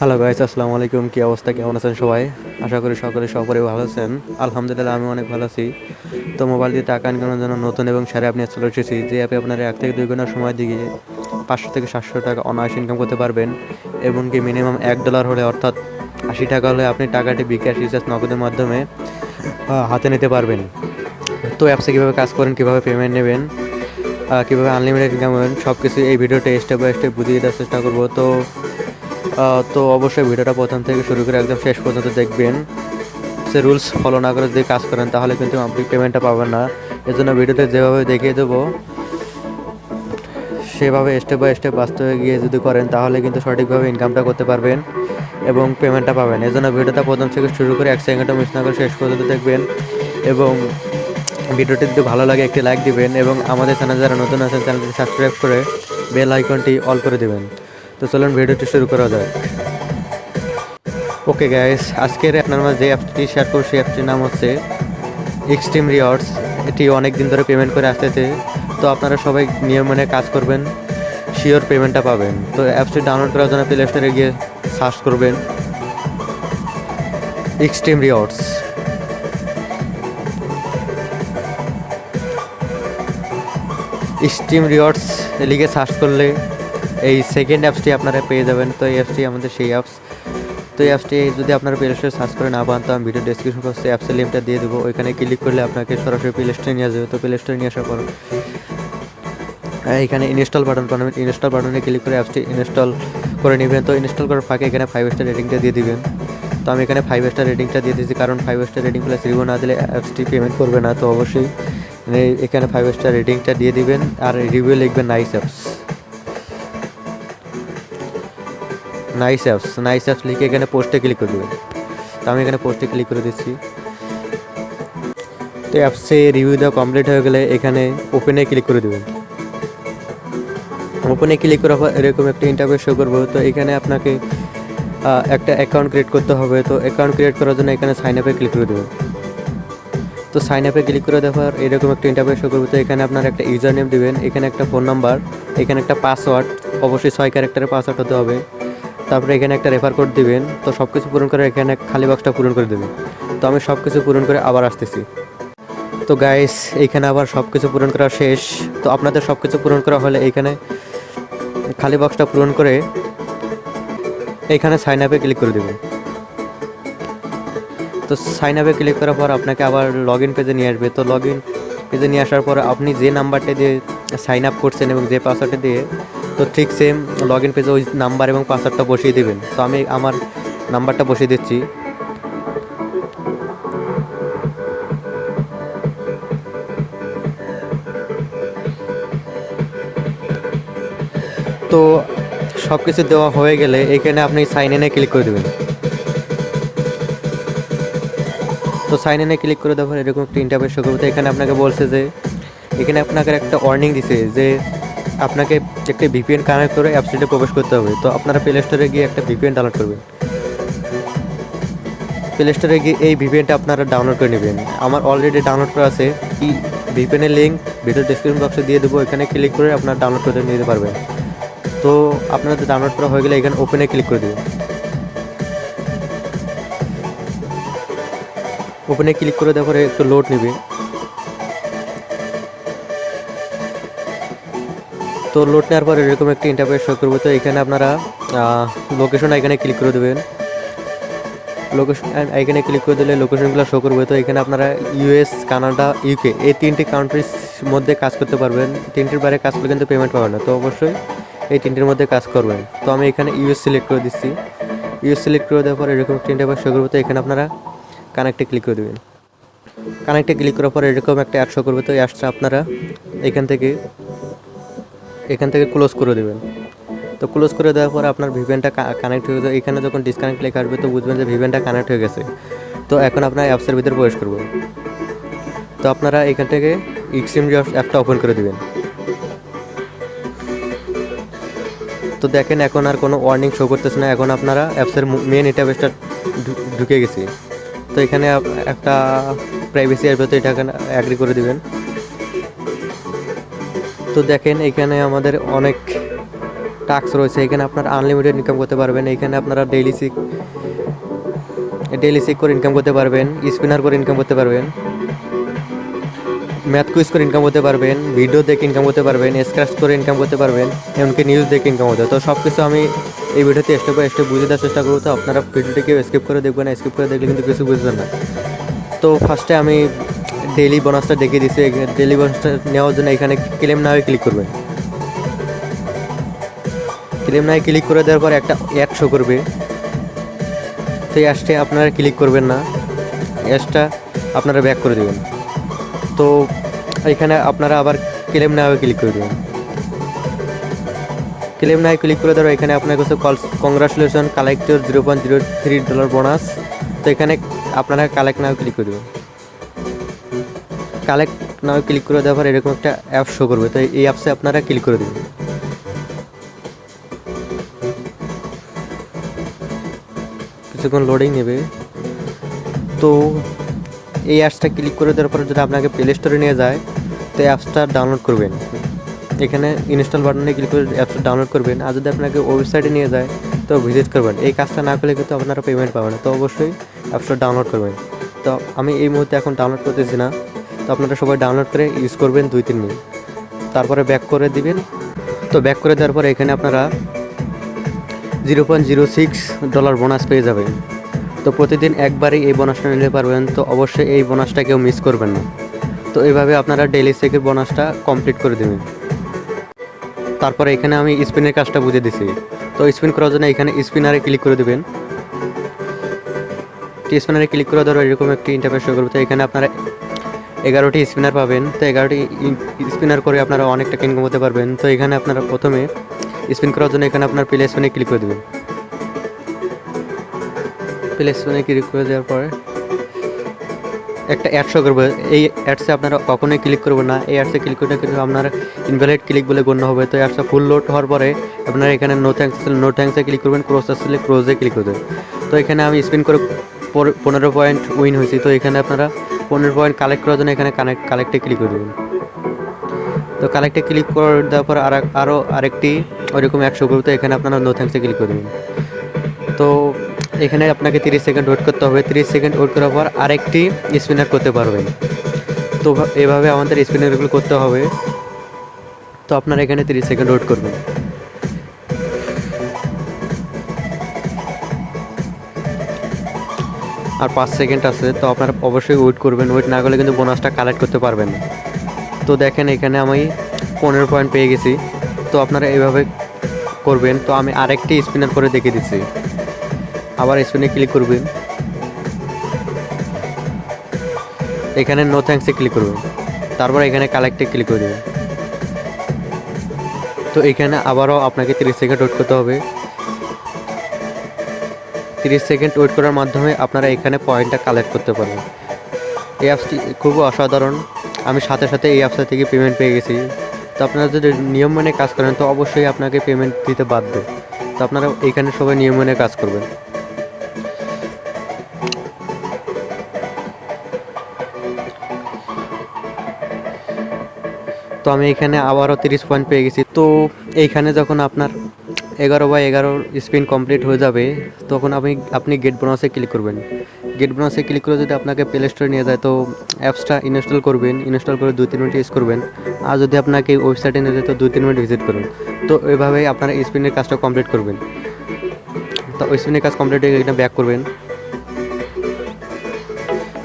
Hello guys আসসালামু আলাইকুম। কী অবস্থা? কেমন আছেন সবাই? আশা করি সকলে সপরে ভালো আছেন। আলহামদুলিল্লাহ, আমি অনেক ভালো আছি। তো মোবাইল দিয়ে টাকা ইনকামের জন্য নতুন এবং সেরা নিয়ে চলে এসেছি, যে অ্যাপে আপনার এক থেকে দুই ঘণ্টার সময় দিয়ে পাঁচশো থেকে সাতশো টাকা অনায়াস ইনকাম করতে পারবেন, এবং কি মিনিমাম এক ডলার হলে, অর্থাৎ আশি টাকা হলে আপনি টাকাটি বিকাশ রিচার্জ নগদের মাধ্যমে হাতে নিতে পারবেন। তো অ্যাপসে কীভাবে কাজ করেন, কীভাবে পেমেন্ট নেবেন কীভাবে আনলিমিটেড ইনকাম হবেন সব কিছু এই ভিডিওটা স্টেপ বাই স্টেপ বুঝিয়ে দেওয়ার চেষ্টা করব। তো তো অবশ্যই ভিডিওটা প্রথম থেকে শুরু করে একদম শেষ পর্যন্ত দেখবেন। সে রুলস ফলো না করে যদি কাজ করেন, তাহলে কিন্তু আপনি পেমেন্টটা পাবেন না। এর জন্য ভিডিওতে যেভাবে দেখিয়ে দেবো, সেভাবে স্টেপ বাই স্টেপ বাস্তবে গিয়ে যদি করেন, তাহলে কিন্তু সঠিকভাবে ইনকামটা করতে পারবেন এবং পেমেন্টটা পাবেন। এর জন্য ভিডিওটা প্রথম থেকে শুরু করে এক সেকেন্ডও মিস না করে শেষ পর্যন্ত দেখবেন এবং ভিডিওটি যদি ভালো লাগে, একটি লাইক দিবেন এবং আমাদের চ্যানেল যারা নতুন আছেন, চ্যানেলটি সাবস্ক্রাইব করে বেল আইকনটি অল করে দিবেন। তো চলুন ভিডিওটি শুরু করা যায় ওকে গাইস আজকের আপনার মাঝে যে অ্যাপটি শেয়ার করব। সেই অ্যাপটির নাম হচ্ছে এক্সট্রিম রিওয়ার্ডস এটি অনেক দিন ধরে পেমেন্ট করে আসতেছে। তো আপনারা সবাই নিয়ম মেনে কাজ করবেন শিওর পেমেন্টটা পাবেন। তো অ্যাপসটি ডাউনলোড করার জন্য প্লে স্টোরে গিয়ে সার্চ করবেন। এক্সট্রিম রিওয়ার্ডস স্টিম রিওয়ার্ডস লিখে সার্চ করলে এই সেকেন্ড অ্যাপসটি আপনারা পেয়ে যাবেন। তো এই অ্যাপসটি আমাদের সেই অ্যাপস তো এই অ্যাপসটি যদি আপনারা প্লে স্টোরে সার্চ করে না পান, তো আমি ভিডিও ডিসক্রিপশন বক্সে অ্যাপসের লিঙ্কটা দিয়ে দেবো। ওইখানে ক্লিক করলে আপনাকে সরাসরি প্লে স্টোরে নিয়ে যাবে তো প্লে স্টোরে নিয়ে আসার পর, এখানে ইনস্টল বাটন পাবেন ইনস্টল বাটনে ক্লিক করে অ্যাপসটি ইনস্টল করে নেবেন। তো ইনস্টল করার ফাঁকে এখানে ফাইভ স্টার রেটিংটা দিয়ে দিবেন। তো আমি এখানে ফাইভ স্টার রেটিংটা দিয়ে দিয়েছি, কারণ five star rating plus review না দিলে অ্যাপসটি পেমেন্ট করবে না। তো অবশ্যই এখানে ফাইভ স্টার রেটিংটা দিয়ে দিবেন। আর রিভিউ লিখবেন nice apps nice apps nice apps লিখে এখানে পোস্টে ক্লিক করে দেবেন। তো আমি এখানে পোস্টে ক্লিক করে দিচ্ছি। তো অ্যাপসে রিভিউ দেওয়া কমপ্লিট হয়ে গেলে এখানে ওপেনে ক্লিক করে দেবেন। ওপেনে ক্লিক করার পর এরকম একটা ইন্টারভিউ শো করব। তো এখানে আপনাকে একটা অ্যাকাউন্ট ক্রিয়েট করতে হবে। তো অ্যাকাউন্ট ক্রিয়েট করার জন্য এখানে সাইন আপে ক্লিক করে দেবেন। তো সাইন আপে ক্লিক করে দেওয়ার এরকম একটা ইন্টারভিউ শো করবে। তো এখানে আপনার একটা ইউজার নেম দেবেন, এখানে একটা ফোন নাম্বার এখানে একটা পাসওয়ার্ড অবশ্যই ছয় ক্যারেক্টারের পাসওয়ার্ড হতে হবে। তারপরে এখানে একটা রেফার কোড দিবেন, তো সব কিছু পূরণ করে এখানে খালি বক্সটা পূরণ করে দেবেন। তো আমি সব কিছু পূরণ করে আবার আসতেছি। তো গাইস এইখানে আবার সব কিছু পূরণ করা শেষ। তো আপনাদের সব কিছু পূরণ করা হলে এইখানে খালি বক্সটা পূরণ করে এইখানে সাইন আপে ক্লিক করে দেবেন। তো সাইন আপে ক্লিক করার পর আপনাকে আবার লগ ইন পেজে নিয়ে আসবে। তো লগ ইন পেজে নিয়ে আসার পর আপনি যে নাম্বারটা দিয়ে সাইন আপ করছেন এবং যে পাসওয়ার্ডটা দিয়ে তো ঠিক সেম লগ ইন পেজে ওই নাম্বার এবং পাসওয়ার্ডটা বসিয়ে দেবেন। তো আমি আমার নাম্বারটা বসিয়ে দিচ্ছি। তো সব কিছু দেওয়া হয়ে গেলে এখানে আপনি সাইন ইনে ক্লিক করে দেবেন। তো সাইন ইনে ক্লিক করে দেওয়ার এরকম একটা ইন্টারভিউ শো করবে। তো এখানে আপনাকে বলছে যে, এখানে আপনাকে একটা ওয়ার্নিং দিছে যে আপনাকে একটি ভিপিএন কানেক্ট করে অ্যাপসিটে প্রবেশ করতে হবে। তো আপনারা প্লে স্টোরে গিয়ে একটা ভিপিএন ডাউনলোড করবেন। প্লে স্টোরে গিয়ে এই ভিপিএনটা আপনারা ডাউনলোড করে নেবেন। আমার অলরেডি ডাউনলোড করা আছে। এই ভিপিএনের লিঙ্ক ভিডিও ডিসক্রিপশন বক্সে দিয়ে দেবো। এখানে ক্লিক করে আপনারা ডাউনলোড করে নিতে পারবেন। তো আপনাদের ডাউনলোড করা হয়ে গেলে এখানে ওপেনে ক্লিক করে দেবেন। ওপেনে ক্লিক করে দেওয়ার পরে একটু লোড নেবে তো লোড নেওয়ার পরে এরকম একটা ইন্টারফেস শো করবে। তো এখানে আপনারা লোকেশন এখানে ক্লিক করে দেবেন। লোকেশন এখানে ক্লিক করে দিলে লোকেশনগুলো শো করবে। তো এখানে আপনারা ইউএস কানাডা ইউকে এই তিনটি কান্ট্রির মধ্যে কাজ করতে পারবেন। তিনটির বাইরে কাজ করলে কিন্তু পেমেন্ট পাবেন না। তো অবশ্যই এই তিনটির মধ্যে কাজ করবেন। তো আমি এখানে ইউএস সিলেক্ট করে দিচ্ছি। ইউএস সিলেক্ট করে দেওয়ার পর এরকম একটা ইন্টারফেস শো করবে। তো এখানে আপনারা কানেক্টে ক্লিক করে দেবেন। কানেক্টে ক্লিক করার পর এরকম একটা অ্যাড শো করবে। তো অ্যাডসটা আপনারা এখান থেকে এখান থেকে ক্লোজ করে দেবেন। তো ক্লোজ করে দেওয়ার পর আপনার ভিভেনটা কানেক্ট হয়ে যাবে এখানে যখন ডিসকানেক্ট লেখা আসবে, তো বুঝবেন যে ভিভেনটা কানেক্ট হয়ে গেছে। তো এখন আপনার অ্যাপসের ভিতরে প্রবেশ করব। তো আপনারা এখান থেকে এক্সট্রিম অ্যাপটা ওপেন করে দেবেন। তো দেখেন এখন আর কোনো ওয়ার্নিং শো করতেছে না। এখন আপনারা অ্যাপসের মেন ইন্টারভেসটা ঢুকে গেছি। তো এখানে একটা প্রাইভেসি আসবে, তো এটা এখানে অ্যাগ্রি করে দিবেন। তো দেখেন এখানে আমাদের অনেক টাস্ক রয়েছে। এখানে আপনার আনলিমিটেড ইনকাম করতে পারবেন। এখানে আপনারা ডেইলি সিক ডেইলি সিক করে ইনকাম করতে পারবেন। স্পিনার করে ইনকাম করতে পারবেন। ম্যাথ কুইজ করে ইনকাম করতে পারবেন। ভিডিও দেখে ইনকাম করতে পারবেন। স্ক্র্যাচ করে ইনকাম করতে পারবেন। এমনকি নিউজ দেখে ইনকাম করতে তো সব কিছু আমি এই ভিডিওতে স্টেপ বাই স্টেপ বুঝে দেওয়ার চেষ্টা করব। তো আপনারা ভিডিওটিকে স্কিপ করে দেখবেন স্কিপ করে দেখলে কিন্তু কিছু বুঝবেন না। তো ফার্স্টে আমি ডেইলি বোনাসটা দেখিয়ে দিচ্ছি ডেইলি বোনাসটা নেওয়ার জন্য এখানে ক্লেম না হয়ে ক্লিক করবেন ক্লেম না ক্লিক করে দেওয়ার পর একটা অ্যাড শো করবে। তো এই অ্যাডসটি আপনারা ক্লিক করবেন না। অ্যাডসটা আপনারা ব্যাক করে দেবেন। তো এখানে আপনারা আবার ক্লেম না ক্লিক করে দেবেন। ক্লেম না ক্লিক করে দেওয়ার এখানে আপনার কাছে call congratulation collector zero point zero three dollar bonus তো এখানে আপনারা কালেক্ট নাও ক্লিক করে দেবেন। কালেক্ট নাও ক্লিক করে দেওয়ার পর এরকম একটা অ্যাপ শো করবে। তো এই অ্যাপসে আপনারা ক্লিক করে দেবেন। কিছুক্ষণ লোডিং নেবে। তো এই অ্যাপসটা ক্লিক করে দেওয়ার পর যদি আপনাকে প্লে স্টোরে নিয়ে যায়, তো অ্যাপসটা ডাউনলোড করবেন। এখানে ইনস্টল বাটনে ক্লিক করে অ্যাপসটা ডাউনলোড করবেন। আর যদি আপনাকে ওয়েবসাইটে নিয়ে যায়, তো ভিজিট করবেন। এই কাজটা না করলে কিন্তু আপনারা পেমেন্ট পাবেন তো অবশ্যই অ্যাপসটা ডাউনলোড করবেন। তো আমি এই মুহূর্তে এখন ডাউনলোড করতেছি না। তো আপনারা সবাই ডাউনলোড করে ইউজ করবেন দুই, তিন মিনিট। তারপরে ব্যাক করে দিবেন। তো ব্যাক করে দেওয়ার পরে এখানে আপনারা zero point zero six dollar bonus পেয়ে যাবেন। তো প্রতিদিন একবারই এই বোনাসটা নিতে পারবেন। তো অবশ্যই এই বোনাসটা কেউ মিস করবেন না। তো এইভাবে আপনারা ডেইলি সেকের বোনাসটা কমপ্লিট করে দেবেন। তারপরে এখানে আমি স্পিনের কাজটা বুঝে দিছি। তো স্পিন করার জন্য এখানে স্পিনারে ক্লিক করে দেবেন। স্পিনারে ক্লিক করে ধরো এরকম একটি ইন্টারফেস করবে তো এখানে আপনারা এগারোটি স্পিনার পাবেন। তো এগারোটি স্পিনার করে আপনারা অনেক টাকা ইনকাম করতে পারবেন। তো এখানে আপনারা প্রথমে স্পিন করার জন্য এখানে আপনার প্লে স্পিনে ক্লিক করে দেবেন। প্লে স্পিনে ক্লিক করে দেওয়ার পরে একটা অ্যাড শো করবে। এই অ্যাডসে আপনারা কখনোই ক্লিক করবেন না। এই অ্যাডসে ক্লিক করলে কিন্তু আপনার ইনভ্যালিড ক্লিক বলে গণ্য হবে। তো অ্যাডসটা ফুল লোড হওয়ার পরে আপনারা এখানে নো থ্যাঙ্কস নো থ্যাঙ্কসে ক্লিক করবেন ক্রোজ আসলে ক্রোজে ক্লিক করবেন তো এখানে আমি স্পিন করে পনেরো পয়েন্ট উইন হয়েছি। তো এখানে আপনারা পনেরো পয়েন্ট কালেক্ট করার জন্য এখানে কানেক্ট কালেক্টে ক্লিক করে দেবেন। তো কালেক্টে ক্লিক করে দেওয়ার পর আর আরও আরেকটি ওইরকম একশো করবে তো এখানে আপনারা নো থ্যাঙ্কসে ক্লিক করে দেবেন। তো এখানে আপনাকে তিরিশ সেকেন্ড ওয়েট করতে হবে। তিরিশ সেকেন্ড ওয়েট করার পর আরেকটি স্পিনার করতে পারবেন। তো এভাবে আমাদের স্পিনারগুলো করতে হবে। তো আপনারা এখানে তিরিশ সেকেন্ড ওয়েট করবেন। আর পাঁচ সেকেন্ড আছে, তো আপনারা অবশ্যই ওয়েট করবেন। ওয়েট না করলে কিন্তু বোনাসটা কালেক্ট করতে পারবেন। তো দেখেন এখানে আমি পনেরো পয়েন্ট পেয়ে গেছি। তো আপনারা এভাবে করবেন। তো আমি আরেকটি স্পিনার করে দেখিয়ে দিচ্ছি। আবার স্পিনে ক্লিক করবেন। এখানে নো থ্যাঙ্কসে ক্লিক করবেন। তারপর এখানে কালেক্টে ক্লিক করে দেবেন তো এখানে আবারও আপনাকে তিরিশ সেকেন্ড ওয়েট করতে হবে। তিরিশ সেকেন্ড ওয়েট করার মাধ্যমে আপনারা এখানে পয়েন্টটা কালেক্ট করতে পারবেন। এই অ্যাপসটি খুব অসাধারণ। আমি সাথে সাথে এই অ্যাপসটা থেকে পেমেন্ট পেয়ে গেছি। তো আপনারা যদি নিয়ম মেনে কাজ করেন, তো অবশ্যই আপনাকে পেমেন্ট দিতে বাধ্য। তো আপনারা এখানে সবাই নিয়ম মেনে কাজ করবেন। তো আমি এখানে আবারও তিরিশ পয়েন্ট পেয়ে গেছি। তো এইখানে যখন আপনার এগারো বা এগারো স্পিন কমপ্লিট হয়ে যাবে, তখন আপনি আপনি গেট বোনাসে ক্লিক করবেন। গেট বোনাসে ক্লিক করে যদি আপনাকে প্লে স্টোরে নিয়ে যায়, তো অ্যাপসটা ইনস্টল করবেন ইনস্টল করে দুই, তিন মিনিট ইউজ করবেন। আর যদি আপনাকে ওয়েবসাইটে নিয়ে যায়, তো দুই, তিন মিনিট ভিজিট করবেন তো এভাবেই আপনারা স্পিনের কাজটা কমপ্লিট করবেন। তো স্পিনের কাজ কমপ্লিট হয়ে এখানে ব্যাক করবেন।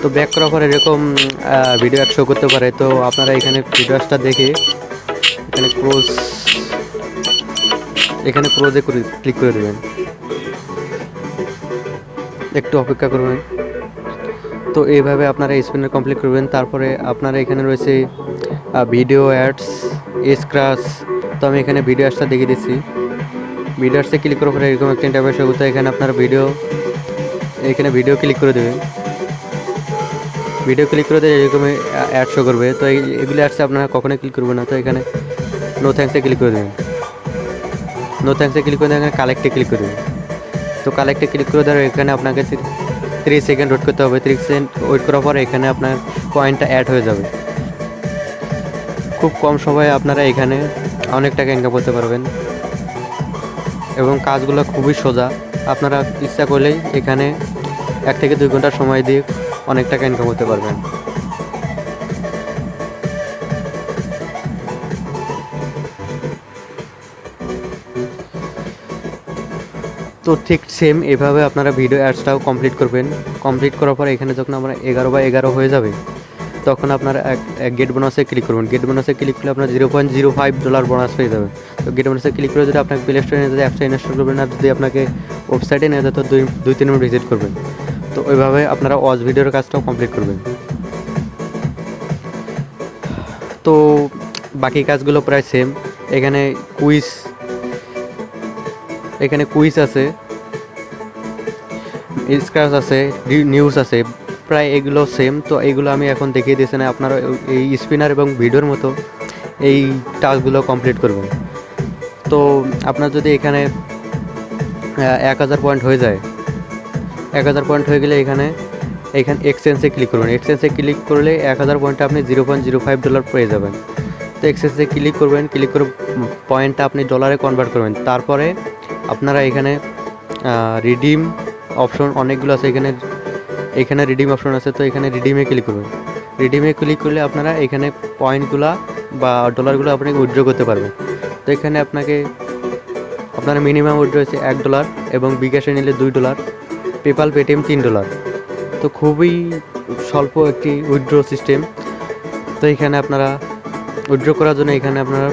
তো ব্যাক করার পরে এরকম ভিডিও এক শো করতে পারে, তো আপনারা এখানে ভিডিওসটা দেখে, এখানে ক্লোজ এখানে ক্লোজে করে ক্লিক করে দেবেন। একটু অপেক্ষা করবেন। তো এইভাবে আপনারা স্পিনার কমপ্লিট করবেন। তারপরে আপনারা এখানে রয়েছে ভিডিও অ্যাডস স্ক্রাচ তো আমি এখানে ভিডিও অ্যাডসটা দেখিয়ে দিচ্ছি। ভিডিও অ্যাডসে ক্লিক করার পরে এরকম একটা ইন্টারভিউ শো করতে এখানে আপনার ভিডিও এখানে ভিডিও ক্লিক করে দেবেন। ভিডিও ক্লিক করে দিয়ে এরকম অ্যাড শো করবে। তো এই, এগুলো অ্যাডসে আপনারা কখনোই ক্লিক করবেন না। তো এখানে নো থ্যাঙ্কসে ক্লিক করে দেবেন। নো থ্যাঙ্কসে ক্লিক করে এখানে কালেক্টে ক্লিক করে দেবেন তো কালেক্টে ক্লিক করে দেওয়ার এখানে আপনাকে ত্রিশ সেকেন্ড ওয়েট করতে হবে। ত্রিশ সেকেন্ড ওয়েট করার পর এখানে আপনার পয়েন্টটা অ্যাড হয়ে যাবে। খুব কম সময়ে আপনারা এখানে অনেক টাকা ইনকাম করতে পারবেন। এবং কাজগুলো খুবই সোজা। আপনারা ইচ্ছা করলেই এখানে এক থেকে দুই ঘণ্টা সময় দিয়ে অনেক টাকা ইনকাম করতে পারবেন। তো ঠিক সেম এভাবে আপনারা ভিডিও অ্যাডসটাও কমপ্লিট করবেন। কমপ্লিট করার পর এখানে যখন আমরা এগারো বা এগারো হয়ে যাবে, তখন আপনারা এক গেট বোনাসে ক্লিক করবেন। গেট বোনাসে ক্লিক করলে আপনার zero point zero five dollar bonus পেয়ে যাবে। তো গেট বোনাসে ক্লিক করে যদি আপনাকে প্লে স্টোরে নিয়ে যদি অ্যাপসটা ইনস্টল করবেন আর যদি আপনাকে ওয়েবসাইটে নিয়ে যায় তো দুই দুই, তিন মিনিট ভিজিট করবেন। তো ওইভাবে আপনারা ওয়াচ ভিডিওর কাজটাও কমপ্লিট করবেন। তো বাকি কাজগুলো প্রায় সেম এখানে কুইজ এখানে কুইজ আছে, স্ক্র্যাচ আছে নিউজ আছে, প্রায় এগুলো সেম তো এগুলো আমি এখন দেখিয়ে দিয়েছি না, আপনারা এই স্পিনার এবং ভিডিওর মতো এই টাস্কগুলো কমপ্লিট করবেন। তো আপনার যদি এখানে এক হাজার পয়েন্ট হয়ে যায়, এক হাজার পয়েন্ট হয়ে গেলে এখানে এখানে এক্সচেঞ্জে ক্লিক করবেন। এক্সচেঞ্জে ক্লিক করলে এক হাজার পয়েন্টে আপনি zero point zero five dollar পেয়ে যাবেন। তো এক্সচেঞ্জে ক্লিক করবেন ক্লিক করে পয়েন্টটা আপনি ডলারে কনভার্ট করবেন। তারপরে আপনারা এখানে রিডিম অপশন অনেকগুলো আছে। এখানে এখানে রিডিম অপশন আছে, তো এখানে রিডিমে ক্লিক করবেন। রিডিমে ক্লিক করলে আপনারা এখানে পয়েন্টগুলো বা ডলারগুলো আপনি উইথড্র করতে পারবেন। তো এখানে আপনাকে, আপনার মিনিমাম উইথড্র হচ্ছে এক ডলার এবং বিকাশে নিলে দুই ডলার পেপাল পেটিএম তিন ডলার তো খুবই স্বল্প একটি উইথড্র সিস্টেম তো এখানে আপনারা উইথড্র করার জন্য এখানে আপনারা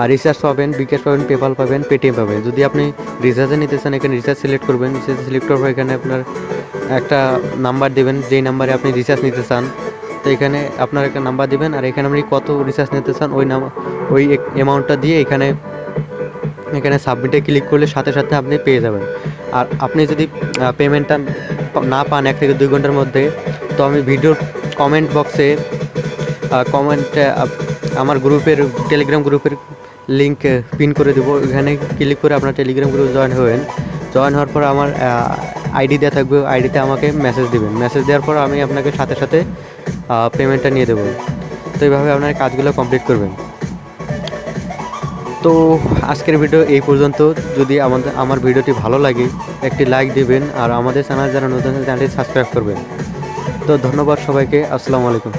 আর রিচার্জ পাবেন বিকাশ পাবেন পেপাল পাবেন পেটিএম পাবেন। যদি আপনি রিচার্জে নিতে চান, এখানে রিচার্জ সিলেক্ট করবেন। রিচার্জ সিলেক্ট করার এখানে আপনার একটা নাম্বার দেবেন, যেই নাম্বারে আপনি রিচার্জ নিতে চান। তো এখানে আপনার একটা নাম্বার দেবেন, আর এখানে আপনি কত রিচার্জ নিতে চান, ওই নাম ওই অ্যামাউন্টটা দিয়ে এখানে এখানে সাবমিটে ক্লিক করলে সাথে সাথে আপনি পেয়ে যাবেন। আর আপনি যদি পেমেন্টটা না পান এক থেকে দুই ঘণ্টার মধ্যে, তো আমি ভিডিওর কমেন্ট বক্সে কমেন্ট আমার গ্রুপের টেলিগ্রাম গ্রুপের লিঙ্ক পিন করে দেবো। এখানে ক্লিক করে আপনার টেলিগ্রাম গ্রুপে জয়েন হবেন। জয়েন হওয়ার পর আমার আইডি দেওয়া থাকবে। আইডিতে আমাকে মেসেজ দেবেন। মেসেজ দেওয়ার পর আমি আপনাকে সাথে সাথে পেমেন্টটা নিয়ে দেবো। তো এইভাবে আপনার কাজগুলো কমপ্লিট করবেন। তো আজকের ভিডিও এই পর্যন্ত। যদি আমাদের, আমার ভিডিওটি ভালো লাগে, একটি লাইক দিবেন আর আমাদের চ্যানেল যারা নতুন চ্যানেলটি সাবস্ক্রাইব করবেন। তো ধন্যবাদ সবাইকে। আসসালামু আলাইকুম।